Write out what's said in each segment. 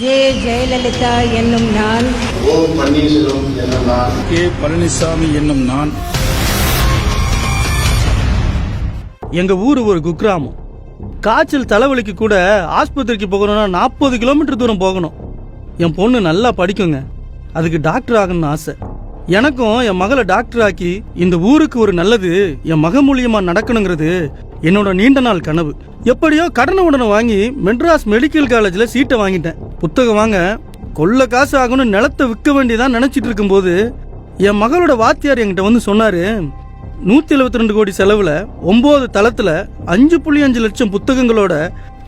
J Jayalalithaa என்னும் நான். ஓ பன்னீர்செல்வம் என்ற நான். கே பழனிசாமி என்னும் நான். எங்க ஊரு ஒரு குக்கிராமம். காய்ச்சல் தலைவலிக்கு கூட ஆஸ்பத்திரிக்கு போகணும்னா நாற்பது கிலோமீட்டர் தூரம் போகணும். என் பொண்ணு நல்லா படிக்குங்க. அதுக்கு டாக்டர் ஆகணும்னு ஆசை. எனக்கும் என் மகளை டாக்டர் ஆக்கி இந்த ஊருக்கு ஒரு நல்லது என் மக மூலியமா நடக்கணுங்கிறது என்னோட நீண்ட நாள் கனவு. எப்படியோ கடனை உடனே வாங்கி மெட்ராஸ் மெடிக்கல் காலேஜில் சீட்டை வாங்கிட்டேன். புத்தகம் வாங்க கொள்ள காசு ஆகணும் நிலத்தை விற்க வேண்டியதான் நினைச்சிட்டு இருக்கும்போது என் மகளோட வாத்தியார் என்கிட்ட வந்து சொன்னாரு நூத்தி எழுபத்தி ரெண்டு கோடி செலவுல ஒன்பது தளத்துல அஞ்சு புள்ளி அஞ்சு லட்சம் புத்தகங்களோட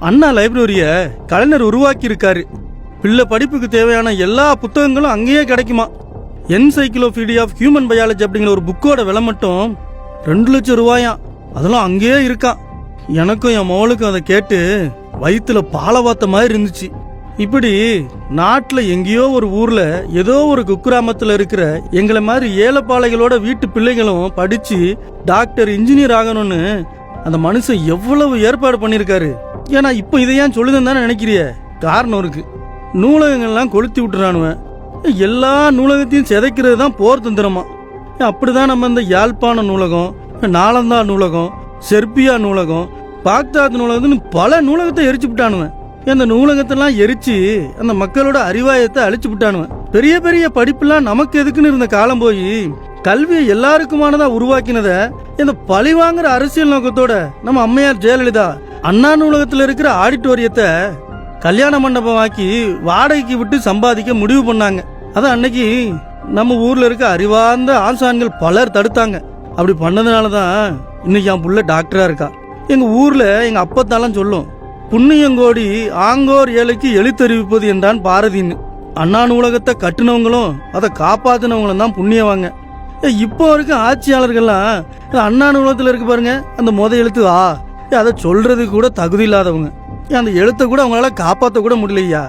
அண்ணா லைப்ரரிய கலைஞர் உருவாக்கி இருக்காரு பிள்ளை படிப்புக்கு தேவையான எல்லா புத்தகங்களும் அங்கேயே கிடைக்குமா? என்சைக்ளோபீடி ஆஃப் ஹியூமன் பயாலஜி அப்படிங்கிற ஒரு புக்கோட விலை மட்டும் ரெண்டு லட்சம் ரூபாயாம் அதெல்லாம் அங்கேயே இருக்கான் எனக்கும் என் மவளுக்கும் அதை கேட்டு வயிற்றுல பாலவாத்த மாதிரி இருந்துச்சு. இப்படி நாட்டில் எங்கேயோ ஒரு ஊரில் ஏதோ ஒரு குக்கிராமத்தில் இருக்கிற எங்களை மாதிரி ஏழைப்பாளைகளோட வீட்டு பிள்ளைகளும் படித்து டாக்டர் இன்ஜினியர் ஆகணும்னு அந்த மனுஷன் எவ்வளவு ஏற்பாடு பண்ணியிருக்காரு. ஏன்னா இப்போ இதை ஏன் சொல்லுதுன்னு தானே நினைக்கிறிய? காரணம் இருக்கு. நூலகங்கள்லாம் கொளுத்தி விட்டுறானுவன். எல்லா நூலகத்தையும் சிதைக்கிறது தான் போர் தந்திரமா? அப்படிதான் நம்ம இந்த யாழ்ப்பாண நூலகம் நாலந்தா நூலகம் செர்பியா நூலகம் பாக்தாத் நூலகம்னு பல நூலகத்தை எரிச்சு விட்டானுவன். இந்த நூலகத்தெல்லாம் எரிச்சு அந்த மக்களோட அறிவாயத்தை அழிச்சு விட்டானுவன் பெரிய பெரிய படிப்புலாம் நமக்கு எதுக்குன்னு இருந்த காலம் போய் கல்வியை எல்லாருக்குமானதா உருவாக்கினத இந்த பழி வாங்குற அரசியல் நோக்கத்தோட நம்ம அம்மையார் ஜெயலலிதா அண்ணா நூலகத்துல இருக்கிற ஆடிட்டோரியத்தை கல்யாண மண்டபம் ஆக்கி வாடகைக்கு விட்டு சம்பாதிக்க முடிவு பண்ணாங்க. அதான் அன்னைக்கு நம்ம ஊர்ல இருக்க அறிவார்ந்த ஆசான்கள் பலர் தடுத்தாங்க. அப்படி பண்ணதுனால தான் இன்னைக்கு என் புள்ள டாக்டரா இருக்கா. எங்க ஊர்ல எங்க அப்பத்தாலாம் சொல்லும் புண்ணியங்கோடி ஆங்கோர் ஏழைக்கு எழுத்தறிவிப்பது என்றான் பாரதின்னு அண்ணா நூலகத்தை கட்டினவங்களும் அதை காப்பாத்தினவங்களும் தான் புண்ணியவாங்க. ஏ, இப்போ இருக்க ஆட்சியாளர்கள்லாம் அண்ணா நூலகத்தில் இருக்கு பாருங்க அந்த முத எழுத்து ஆ. ஏ, அதை சொல்றதுக்கு கூட தகுதி இல்லாதவங்க. அந்த எழுத்தை கூட அவங்களால காப்பாற்ற கூட முடியலையா?